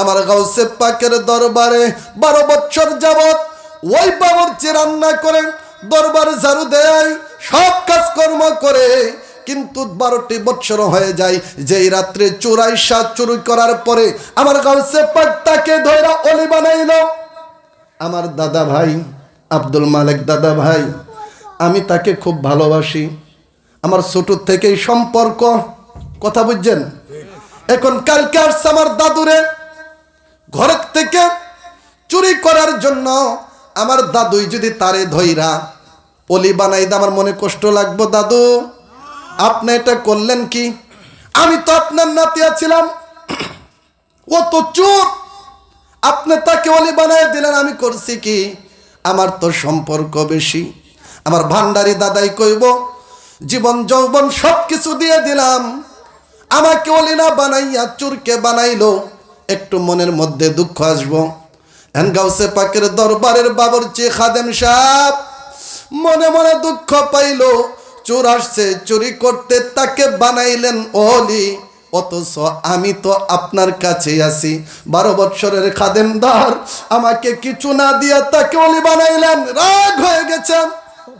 আমার গাউসে পাকের দরবারে বারো বছর যাবৎ ওই বাবরচি রান্না করে, দরবার ঝাড়ু দেয়, সব কাজকর্ম করে। কিন্তু বারোটি বছর হয়ে যায়, যেই রাত্রে চোরাই সাত চুরি করার পরে আমার গাউসে পাক তাকে ধৈরা অলি বানাইল। আমার দাদা ভাই, আব্দুল মালিক দাদা ভাই, আমি তাকে খুব ভালোবাসি। আমার ছোট থেকেই সম্পর্ক, কথা বুঝছেন? এখন কালকে আসছে আমার দাদুরে। ঘরের থেকে চুরি করার জন্য আমার দাদুই যদি তারে ধইরা পলি বানাই আমার মনে কষ্ট লাগবো দাদু। আপনি এটা করলেন কি? আমি তো আপনার নাতিয়া ছিলাম ও তো চোর। আপনি তাকে অলি বানায় দিলেন, আমি করছি কি? আমার তো সম্পর্ক বেশি। আমার ভান্ডারি দাদাই কইব, জীবন যৌবন সব কিছু দিয়ে দিলাম। আমাকে অলি না বানাইয়া চুরকে বানাইলো। একটু মনের মধ্যে দুঃখ আসব। গাউসে পাকের দরবারের বাবরচি খাদেম সাহেব মনে মনে দুঃখ পাইলো। চোর আসছে, চুরি করতে তাকে বানাইলেন অলি। অথচ আমি তো আপনার কাছে আছি। বারো বৎসরের খাদেমদার আমাকে কিছু না দিয়া তাকে অলি বানাইলেন। রাগ হয়ে গেছেন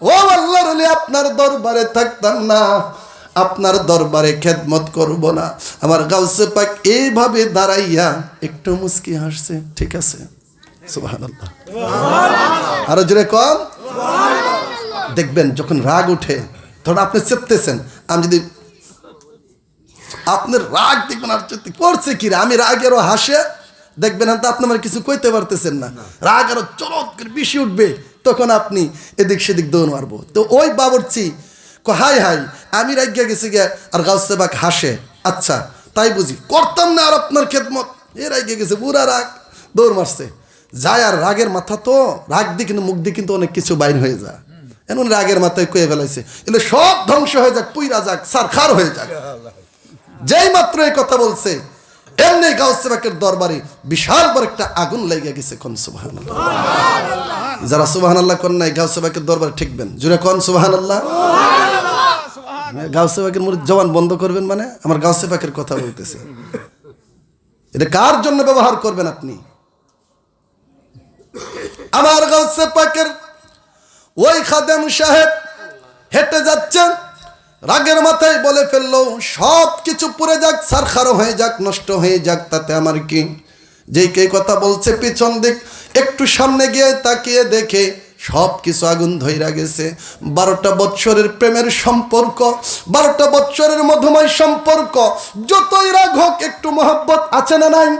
ও আল্লাহর আপনার দরবারে থাকতাম না। আপনার দরবারে খেদমত করব না। আমার গাউসে পাক এইভাবে দাঁড়াইয়া একটু মুস্কি হাসছে। ঠিক আছে? আরও জোরে কম? দেখবেন যখন রাগ উঠে তখন আপনি চেপতেছেন, আমি যদি আপনার রাগ দেখবেন, আর চুক্তি করছে কি? আমি রাগ আরও হাসে, দেখবেন তো আপনি আমার কিছু কইতে পারতেছেন না। রাগ আরও করে বেশি উঠবে, তখন আপনি এদিক সেদিক দৌড় মারবো তো ওই বাবরচি ক হাই হাই আমি রাগিয়া গেছি গে আর গাউসেবাক হাসে। আচ্ছা তাই বুঝি। করতাম না আর আপনার খেদমত? এ রাগিয়া গেছে পুরা রাগ। দৌড় মারছে। যায় আর রাগের মাথা তো রাগ দিয়ে কিন্তু মুখ দিয়ে কিন্তু অনেক কিছু বাইর হয়ে যায়। এমন রাগের মাথায় কয়ে ফেলাইছে। এগুলো সব ধ্বংস হয়ে যাক পুইরা যাক সার খার হয়ে যাক। যেই মাত্র এই কথা বলছে এমনি গাউসেবাকের দরবারে বিশাল বড় একটা আগুন লেগে গেছে কোন সুবাহান যারা সুবাহান আল্লাহ কন নাই গাউসেবাকের দরবারে ঠিকবেন। জুড়ে কোন সুবাহান আল্লাহ গাউসেবাকের মুখ জবান বন্ধ করবেন মানে আমার গাউসেবাকের কথা বলতেছে। এটা কার জন্য ব্যবহার করবেন আপনি? আমার গাউসে পাকের ওই খাদেম সাহেব হেঁটে যাচ্ছেন, রাগের মাথায় বলে ফেলল, সব কিছু পুড়ে যাক, সারখারো হয়ে যাক, নষ্ট হয়ে যাক, তাতে আমার কি? যেই কে কথা বলছে পিছন দিক, একটু সামনে গিয়ে তাকিয়ে দেখে সব কিছু আগুন ধইরা গেছে। বারোটা বৎসরের প্রেমের সম্পর্ক বারোটা বৎসরের মধুময় সম্পর্ক। যতই রাগ হোক একটু মহব্বত আছে না নাই?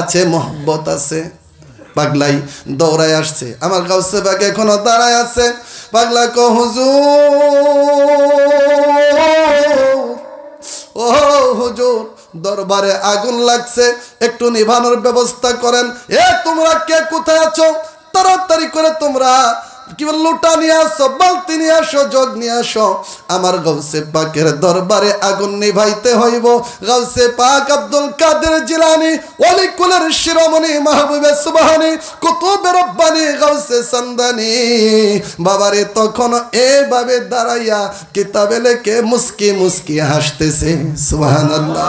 আছে মহব্বত আছে। পাগলাই দৌড়ায় আসছে। আমার গাউসে বাগ এখনও দাঁড়ায় আছে। পাগলা কো হুজুর। ও হুজুর দরবারে আগুন লাগছে। একটু নিভানোর ব্যবস্থা করেন। এ তোমরা কে কোথায় আছো? তাড়াতাড়ি করে তোমরা কি বল লোটা নিয়ে আসো, বালতি নিয়ে আসো, জগ নিয়ে আসো। আমার গৌসে পাকের দরবারে আগুন নিভাইতে হইব। গৌসে পাক আব্দুল কাদের জিলানি অলিকুলের শিরোমণি মাহবুবে সুবহানি, কুতুবে রব্বানি গৌসে সন্দানি। বাবারে, তখন এভাবে দাঁড়াইয়া কিতাবে লেখে মুস্কি মুস্কি হাসতেছে, সুবহানাল্লাহ।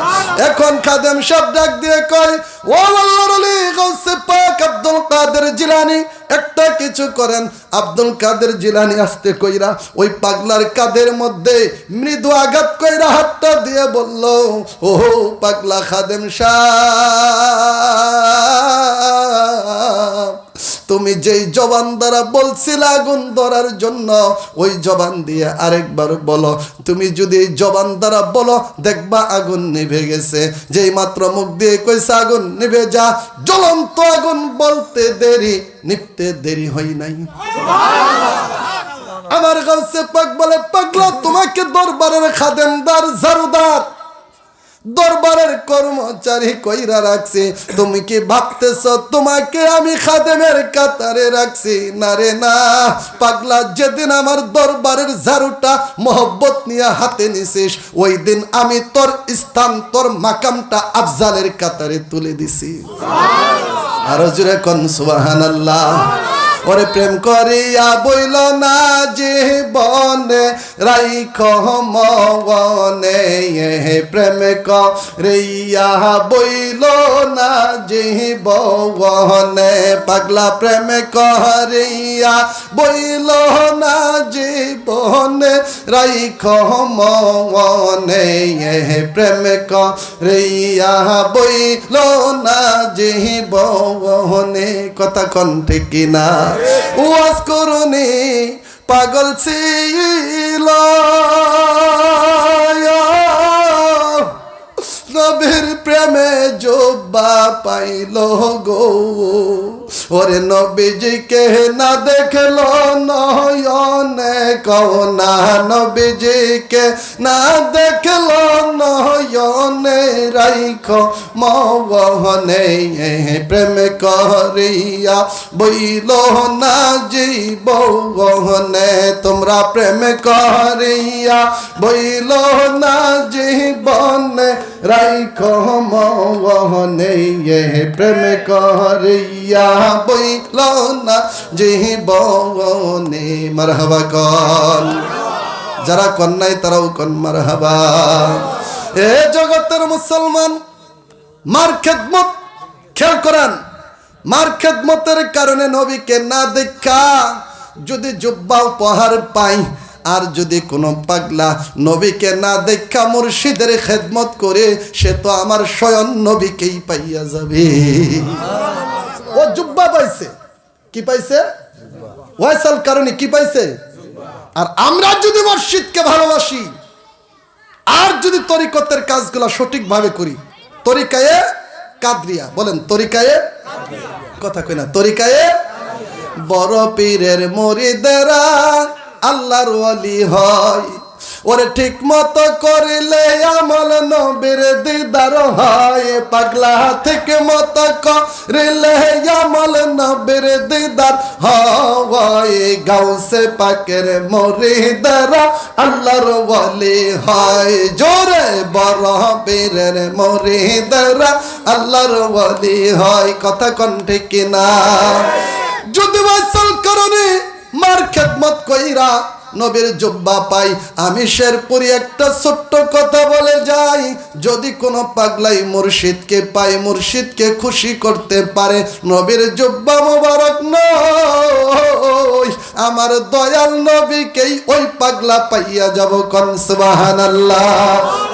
এখন খাদেম সব ডাক দিয়ে কয়, ও আল্লাহর আলী গৌসে পাক আব্দুল কাদের জিলানি, একটা কিছু করেন। আব্দুল কাদের জিলানি আসতে কইরা ওই পাগলার কাদের মধ্যে মৃদু আঘাত কইরা হাতটা দিয়ে বলল ও পাগলা খাদেম সাহ। তুমি যেই জবান দ্বারা বলছিল আগুন ধরার জন্য, ওই জবান দিয়ে আরেকবার বলো। তুমি যদি এই জবান দ্বারা বলো, দেখবা আগুন নিভে গেছে। যেই মাত্র মুখ দিয়ে কইছে আগুন নিভে যা, জ্বলন্ত আগুন বলতে দেরি নিপতে দেরি হয় নাই। আমার গাছে পাক বলে, পাগলা, তোমাকে দরবারের খাদেমদার ঝাড়ুদার দরবারের কর্মচারী কইরা রাখছি তুমি কি ভাবতেছ তোমাকে আমি খাদেমের কাতারে রাখছি? না রে না। পাগলা যেদিন আমার দরবারের ঝাড়ুটা মহব্বত নিয়ে হাতে নিছিস ওই দিন আমি তোর স্থান তোর মাকামটা আফজালের কাতারে তুলে দিছি। আরও জুড়ে কন সুবহানাল্লাহ। ওরে প্রেম করিয়া বইল না জীবনে, রাইখ মনে প্রেম করিয়া বইল না জীবনে। পাগলা প্রেম করিয়া বইল না জীবনে রাইখ মনে প্রেম করিয়া বইল না জীবনে। কথা কণ্ঠে কিনা? উয়াস করুনি পাগল ছিল। নবীর প্রেমে জোব্বা পাইল গো। ওরে নবীজিকে না দেখল নয়নে কওনা নবীজিকে না দেখল নয়নে রাইখ মহনে প্রেম করিয়া বইল না জীবনে তোমরা প্রেম করিয়া বইল না জীবনে রাইখ মহনে প্রেম করিয়া বইল না জীবনে। মারহাবা কন যারা কন্যাই তারাও কন মারহাবা। এ জগতের মুসলমান, মার খেদমত, খেয়াল করেন, মার খেদমতের কারণে নবীকে না দেখা, যদি জুব্বা উপহার পাই, আর যদি কোনো পাগলা নবীকে না দেখা মুর্শিদের খেদমত করে, সে তো আমার স্বয়ং নবীকেই পাইয়া যাবে। ও জুব্বা পাইছে, কি পাইছে? ওয়াইসাল কারণে কি পাইছে? আর আমরা যদি মসজিদকে ভালোবাসি, আর যদি তরিকতের কাজগুলো সঠিকভাবে করি, তরিকায়ে কাদরিয়া, বলেন তরিকায়ে কথা কই না, তরিকায়ে বড় পীরের মরিদেরা আল্লাহর ওয়ালি হয়। ওরে ঠিক মতো করিলে আমল নবীর দিদার হয়, পাগলা থেকে মতো করিলে আমল নবীর দিদার হয়। গাউসে পাকের মরিদারা আল্লাহর ওয়ালি হয়, জোরে বড় পীরের মরিদারা আল্লাহর ওয়ালি হয়। কথা কিনা যদি ওয়াসাল কারণে মার খেদমত কইরা নবীর জব্বা পাই, আমি শেরপুরি একটা ছোট্ট কথা বলে যাই। যদি কোনো পাগলাই মুর্শিদকে পাই মুর্শিদকে খুশি করতে পারে। নবীর জব্বা মোবারক নয় আমার দয়াল নবীকেই ওই পাগলা পাইয়া যাব কন, সুবহানাল্লাহ।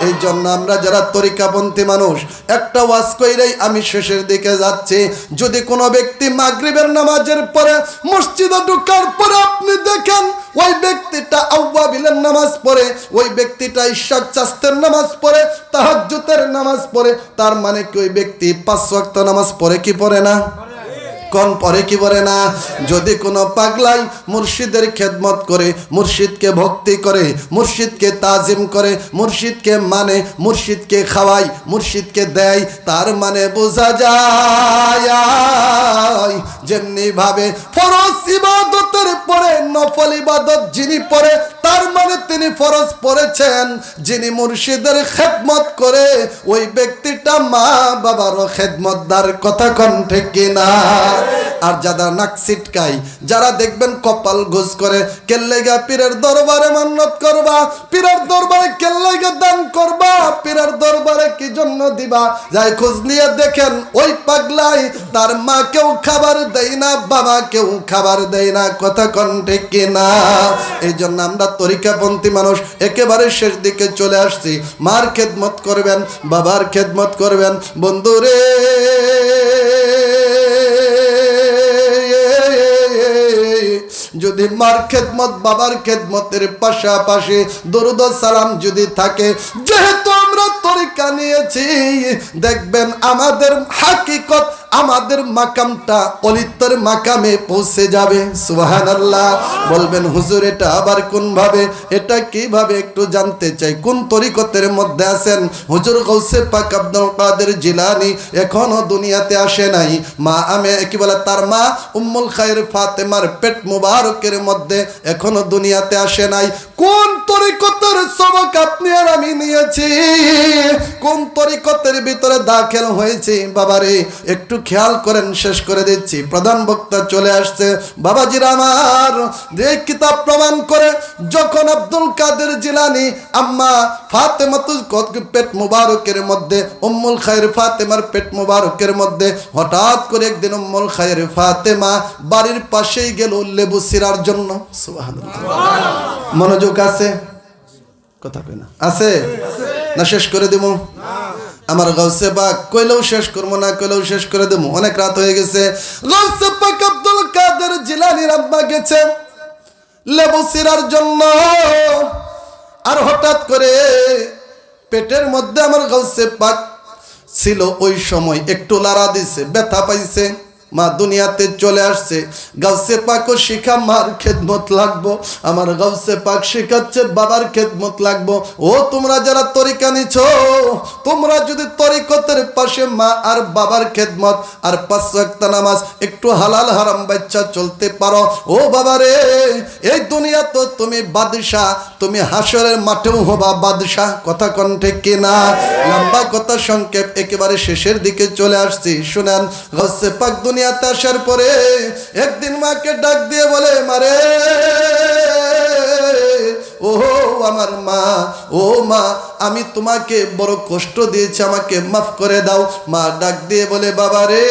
এই জন্য আমরা যারা তরিকাপন্থী মানুষ, একটা ওয়াজ কইরাই আমি শেষের দিকে যাচ্ছি। যদি কোনো ব্যক্তি মাগরিবের নামাজের পরে মসজিদে ঢুকার পরে আপনি দেখেন, ওই ব্যক্তিটা আউ্বাবিলের নামাজ পড়ে, ওই ব্যক্তিটা ঈশ্বর চাস্তের নামাজ পড়ে, তাহাজ্জুতের নামাজ পড়ে, তার মানে কি ওই ব্যক্তি পাঁচ ওয়াক্ত নামাজ পড়ে কি পড়ে না? কোন পরে কি বলে না? যদি কোনো পাগলাই মুর্শিদের খেদমত করে, মুর্শিদকে ভক্তি করে, মুর্শিদকে তাজিম করে, মুর্শিদকে মানে মুর্শিদকে খাওয়াই মুর্শিদকে দেয়, তার মানে বোঝা যায় যেমনি ভাবে ফরজ ইবাদতের পরে, নফল ইবাদত যিনি পড়ে তার মানে তিনি ফরজ পড়েছেন। যিনি মুর্শিদের খেদমত করে, ওই ব্যক্তিটা মা বাবারও খেদমতদার কথা কণ্ঠে কিনা আর যারা নাক ছিটকাই যারা দেখবেন কপাল ঘুষ করে, কেল্লাইগা পীরের দরবারে মান্নত করবা, পীরের দরবারে কেল্লাইগা দান করবা, পীরের দরবারে কি জন্য দিবা? যাই খোঁজ নিয়ে দেখেন, ওই পাগলাই তার মা কেউ খাবার দেয় না বাবা কেউ খাবার দেয় না, কথা কণ্ঠে কিনা এই জন্য আমরা তরিকাপন্থী মানুষ একেবারে শেষ দিকে চলে আসছি। মার খেদমত করবেন, বাবার খেদমত করবেন। বন্ধুরে যদি মার খেদমত, বাবার খেদমতের পাশাপাশি দরুদ সালাম যদি থাকে, যেহেতু আমরা তরিকা নিয়েছি, দেখবেন আমাদের হাকিকত আমাদের মাকামটা অলিত্তর মাকামে পৌঁছে যাবে সুহান আল্লাহ বলবেন, হুজুর, এটা আবার কোনভাবে? এটা কীভাবে? একটু জানতে চাই। কোন তরিকতের মধ্যে আছেন? হুজুর গৌসে পাক আব্দুল কাদের জিলানি এখনও দুনিয়াতে আসে নাই। মা আমি, কি বলে, তার মা উম্মুল খায়ের ফাতেমার পেট মুবারকের মধ্যে এখনও দুনিয়াতে আসে নাই। কোন তরিকতের নিয়েছি কোন তরিকতের ভিতরে দাখিল হয়েছে? বাবারে, একটু খেয়াল করেন, শেষ করে দিচ্ছি। প্রধান বক্তা চলে আসছে। বাবাজির আমার, যে কিতাব প্রমাণ করে যখন আব্দুল কাদের জিলানি আম্মা ফাতেমাতুল পেট মুবারকের মধ্যে, উম্মুল খায়ের ফাতেমার পেট মুবারকের মধ্যে, হঠাৎ করে একদিন উম্মুল খায়ের ফাতেমা বাড়ির পাশেই গেল লেবু সিরার জন্য। মনোযোগ আছে? কথা কই না। আছে? না, শেষ করে দেবো আমার গাউসে পাক, কইলেও শেষ করব না, কইলেও শেষ করে দেবো অনেক রাত হয়ে গেছে। গাউসে পাক আব্দুল কাদের জিলানির আব্বা গেছে। লেবু সিরার জন্য। আর হঠাৎ করে পেটের মধ্যে আমার গাউসে পাক ছিল। ওই সময় একটু লারা দিছে, ব্যথা পাইছে। মা দুনিয়াতে চলে আসছে। গাউসে পাকও শিখা, মার খেদমত লাগবো। আমার গাউসে পাক শিখাচ্ছে, বাবার খেদমত লাগবো। ও, তোমরা যারা তরিকা নিছ, তোমরা যদি তরিকতের পাশে মা আর বাবার খেদমত আর পাঁচ একটা নামাজ একটু হালাল হারাম বাচ্চা চলতে পারো। ও বাবা রে এই দুনিয়া তো তুমি বাদশাহ, তুমি হাসরের মাঠেও হবা বাদশাহ। কথা কণ্ঠে কিনা? লম্বা কথা সংক্ষেপ, একেবারে শেষের দিকে চলে আসছি। শুনেন, গাউসে পাক দুনিয়াতে আসার পরে একদিন মাকে ডাক দিয়ে বলে মারে ও আমার মা, ও মা, আমি তোমাকে বড় কষ্ট দিয়েছি, আমাকে মাফ করে দাও। মা ডাক দিয়ে বলে, বাবা রে,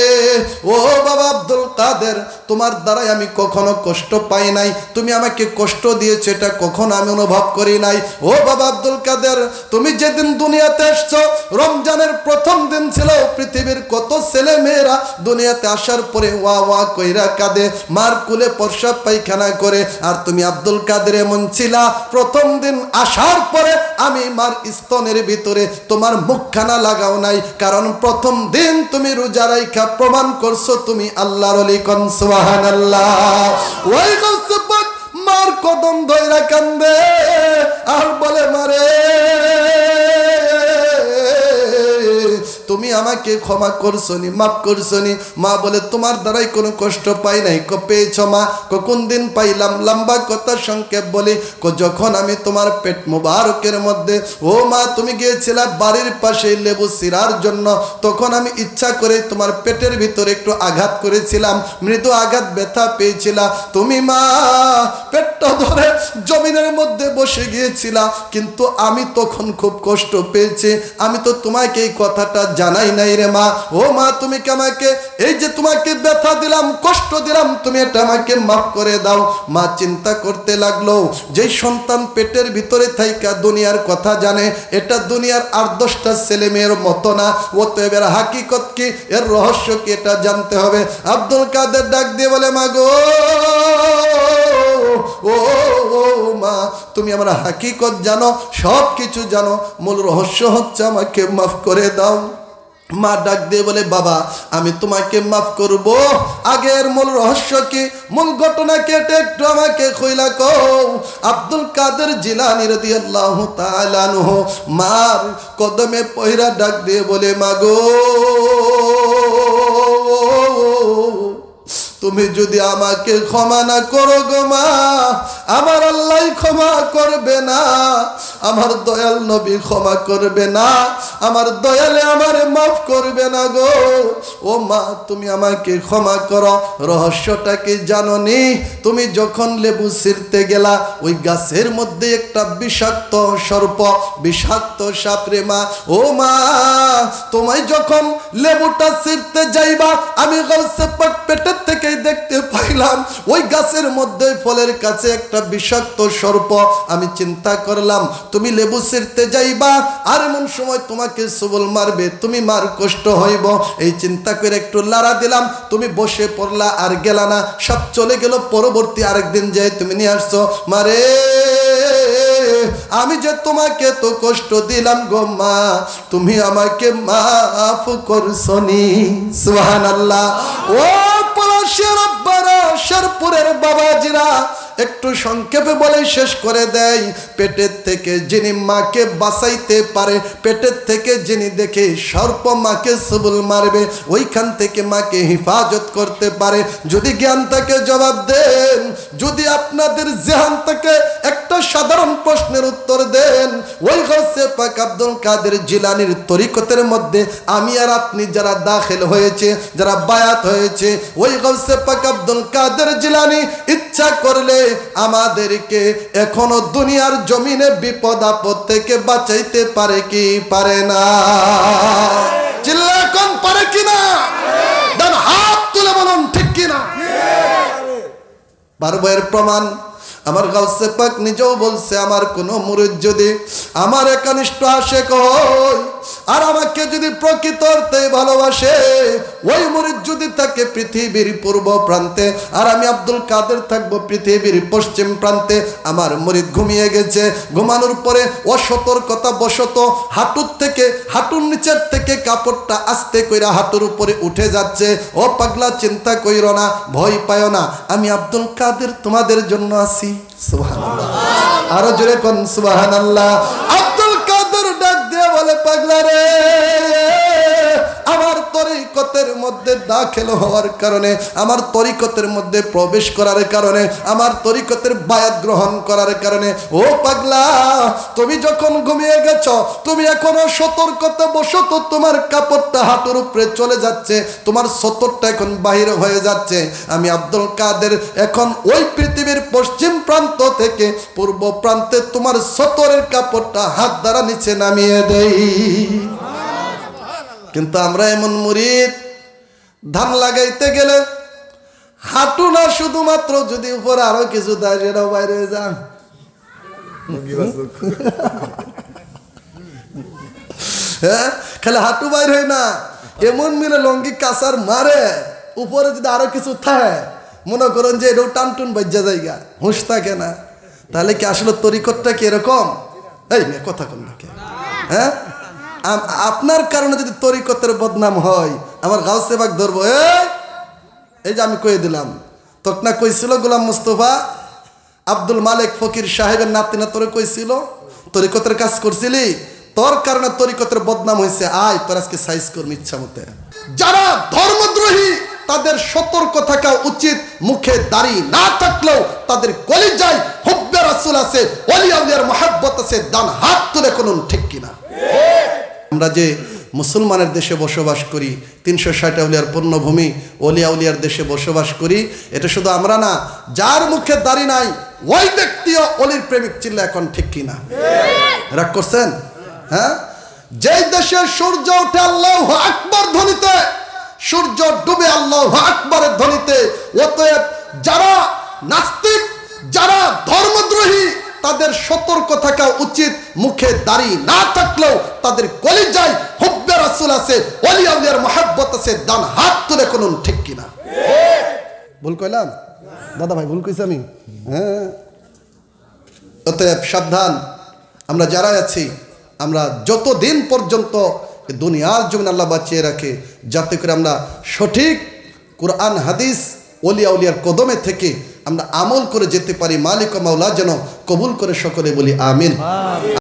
ও বাবা আব্দুল কাদের, তোমার দ্বারাই আমি কখনো কষ্ট পাই নাই। তুমি আমাকে কষ্ট দিয়েছ, এটা কখনো আমি অনুভব করি নাই। ও বাবা আব্দুল কাদের, তুমি যেদিন দুনিয়াতে এসছো রমজানের প্রথম দিন ছিল পৃথিবীর কত ছেলে মেয়েরা দুনিয়াতে আসার পরে ওয়া ওয়া কইরা কাঁদে। মার কুলে প্রসাব পায়খানা করে, আর তুমি আব্দুল কাদের এমন ছিলা প্রথম দিন আসার পরে আমি মার স্তনের ভিতরে তোমার মুখখানা লাগাও নাই। কারণ প্রথম দিন তুমি রোজা রাইখা প্রমাণ করছ তুমি আল্লাহর অলি কনসুহান পাক মার কদম ধৈরা কান্দে। আর বলে, মারে তুমি আমাকে ক্ষমা করছনি, মাফ করছনি। মা বলে, তোমার দ্বারাই কোনো কষ্ট পাই নাই। ক পেয়েছ মা? কোন দিন পাইলাম? লম্বা কথা সংক্ষেপ বলি, ক যখন আমি তোমার পেট মুবারকের মধ্যে, ও মা, তুমি গিয়েছিলা বাড়ির পাশে লেবু সিরার জন্য, তখন আমি ইচ্ছা করে তোমার পেটের ভিতরে একটু আঘাত করেছিলাম। মৃদু আঘাত ব্যথা পেয়েছিলা। তুমি মা, পেটটা ধরে জমিনের মধ্যে বসে গিয়েছিলা। কিন্তু আমি তখন খুব কষ্ট পেয়েছি। আমি তো তোমাকে এই কথাটা জানাই নাই রে মা। ও মা, তুমি আমাকে এই যে তোমাকে ব্যথা দিলাম, কষ্ট দিলাম, তুমি এটা আমাকে মাফ করে দাও। মা চিন্তা করতে লাগল যে সন্তান পেটের ভিতরে থাইকা দুনিয়ার কথা জানে, এটা দুনিয়ার আর দশটা ছেলে মেয়ের মতো না। ও তো এবার হাকিকত কি, এর রহস্য কি, এটা জানতে হবে। আব্দুল কাদের ডাক দিয়ে বলে, মা গো, ও ও, মা, তুমি আমার হাকিকত জানো সব কিছু জানো। মূল রহস্য হচ্ছে আমাকে মাফ করে দাও। মা ডাক দিয়ে বলে, বাবা, আমি তোমাকে মাফ করব। আগের মূল রহস্য কি? মূল ঘটনা কেটে একটু আমাকে কইলা কও। আব্দুল কাদের জিলানি রাদিয়াল্লাহু তাআলা আনহু মার কদমে পয়রা ডাক দিয়ে বলে মাগো তুমি যদি আমাকে ক্ষমা না করো গো মা, আমার আল্লাহ ক্ষমা করবে না, আমার দয়াল নবী ক্ষমা করবে না, আমার দয়ালে আমার মাফ করবে না গো। ও মা, তুমি আমাকে ক্ষমা করো, রহস্যটা কি জাননি? তুমি যখন লেবু ছিঁড়তে গেলা, ওই গাছের মধ্যে একটা বিষাক্ত সর্প, বিষাক্ত সাপরে মা। ও মা, তোমায় যখন লেবুটা ছিঁড়তে যাইবা, আমি গাছে পেটের থেকেই দেখতে পাইলাম, ওই গাছের মধ্যে ফলের কাছে একটা বিষাক্ত সর্প। আমি চিন্তা করলাম, তুমি লেবু ছিঁড়তে যাইবা, আর এমন সময় তোমাকে সবল মারবে, তুমি মার কষ্ট হইব। এই চিন্তা করে একটু লাড়া দিলাম, তুমি বসে পড়লা আর গেলা না। সব চলে গেল, পরবর্তী আরেকদিন যাই তুমি নিয়ে আসছো। মারে আমি যে তোমাকে তো কষ্ট দিলাম গো মা, তুমি আমাকে মাফ করছনি সুহান আল্লাহ ও বাবাজিরা একটু সংক্ষেপে বলে শেষ করে দেয়। পেটের থেকে যিনি মাকে বাঁচাইতে পারে, পেটের থেকে যিনি দেখে সর্প মাকে সবুল মারবে, ওইখান থেকে মাকে হেফাজত করতে পারে। যদি জ্ঞান তাকে জবাব দেন, যদি আপনাদের জেহান থেকে একটা সাধারণ প্রশ্নের উত্তর দেন, ওই গসে পাক আব্দুল কাদের জিলানির তরিকতের মধ্যে, আমি আর আপনি যারা দাখিল হয়েছে, যারা বায়াত হয়েছে, ওই গসে পাক আব্দুল কাদের জিলানি, ইচ্ছা করলে আমাদেরকে এখনও দুনিয়ার জমিনে বিপদ আপদ থেকে বাঁচাইতে পারে কি পারে না? চিল্লা কোন পারে কিনা দেন হাত তুলে বলুন, ঠিক কিনা পারব এর প্রমাণ। আমার গাউসে পাক নিজেও বলছে, আমার কোনো মুরুদ যদি আমার একনিষ্ঠ আসে হয় আর আমাকে যদি প্রকৃত অর্থে ভালোবাসে, ওই মুরিদ যদি থাকে পৃথিবীর পূর্ব প্রান্তে, আর আমি আব্দুল কাদের থাকব পৃথিবীর পশ্চিম প্রান্তে, আমার মুরিদ ঘুমিয়ে গেছে। ঘুমানোর পরে অসতর্কতা বশত হাঁটুর থেকে, হাঁটুর নিচের থেকে কাপড়টা আস্তে কইরা হাঁটুর উপরে উঠে যাচ্ছে। ও পাগলা, চিন্তা কইর না, ভয় পায় না, আমি আব্দুল কাদের তোমাদের জন্য আছি। সুবহানাল্লাহ। আরও জোরে কোন সুবহানাল্লাহ। আব্দুল কাদের ডাক দিয়ে বলে পাগলা রে। তরিকতের মধ্যে দাখিল হওয়ার কারণে, আমার তরিকতের মধ্যে প্রবেশ করার কারণে, আমার তরিকতের বায়াত গ্রহণ করার কারণে, ও পাগলা, তুমি যখন ঘুমিয়ে গেছ, তুমি এখনও সতর্কতা বশত তোমার কাপড়টা হাঁটুর উপরে চলে যাচ্ছে, তোমার সতরটা এখন বাহির হয়ে যাচ্ছে। আমি আব্দুল কাদের এখন ওই পৃথিবীর পশ্চিম প্রান্ত থেকে পূর্ব প্রান্তে তোমার সতরের কাপড়টা হাত দ্বারা নিচে নামিয়ে দেই। কিন্তু আমরা এমন মুরিদ। ধান লাগাইতে গেলে হাঁটু না, শুধুমাত্র যদি উপরে আরও কিছু দেয়, সেটাও বাইরে যান। হ্যাঁ? খালি হাঁটু বাইর হয় না। এমন মিলে লঙ্গি কাঁচার মারে, উপরে যদি আরও কিছু থাকে, মনে করেন যে এটাও টানটুন বাজ্যা জায়গা, হুঁশ থাকে না। তাহলে কি আসলে তরিকতটা কি এরকম? এই কথা কন কে? হ্যাঁ? আপনার কারণে যদি তরিকতের বদনাম হয়, আমার গাও সেবাক ধরবো এই যে আমি কয়ে দিলাম। তোক না কইছিল গোলাম মুস্তফা, আব্দুল মালিক ফকির সাহেবের নাতি না তোরে কইছিল? তরিকতের কাজ করছিলি? তোর কারণে তরিকতের বদনাম হয়েছে আয়, তোর আজকে সাইজ করবি ইচ্ছা মতে। যারা ধর্মদ্রোহী, তাদের সতর্ক থাকা উচিত মুখে দাড়ি না থাকলেও তাদের কলিজায় হব্বে রাসুল আছে অলিয়াউলিয়ার মহাব্বত আছে দান হাত তুলে কোন ঠিক কিনা। আমরা যে মুসলমানের দেশে বসবাস করি তিনশো ষাট আউলিয়ার পূর্ণভূমি অলিয়া উলিয়ার দেশে বসবাস করি এটা শুধু আমরা না যার মুখে দাড়ি নাই ওই ব্যক্তিও অলির প্রেমিক চিল্লা এখন ঠিক কিনা রাগ করছেন? হ্যাঁ? যেই দেশে সূর্য ওঠে আল্লাহ আকবর ধ্বনিতে সূর্য ডুবে আল্লাহ আকবরের ধ্বনিতে অতএব যারা নাস্তিক যারা ধর্মদ্রোহী তাদের সতর্ক থাকা উচিত, মুখে দাড়ি না থাকলেও তাদের কলিজায় হুব্বে রাসুল আছে অলি আউলিয়ার মহাব্বত আছে দান হাত তুলে কোন ঠিক কিনা? ভুল কইলাম? দাদা ভাই, ভুল কইছি আমি? হ্যাঁ। অতএব সাবধান, আমরা যারা আছি, আমরা যতদিন পর্যন্ত দুনিয়ার জমিন আল্লাহ বাঁচিয়ে রাখে, যাতে করে আমরা সঠিক কোরআন, হাদিস অলিয়া উলিয়ার কদমে থেকে আমরা আমল করে যেতে পারি। মালিক মাওলা যেন কবুল করে সকলে বলি আমিন।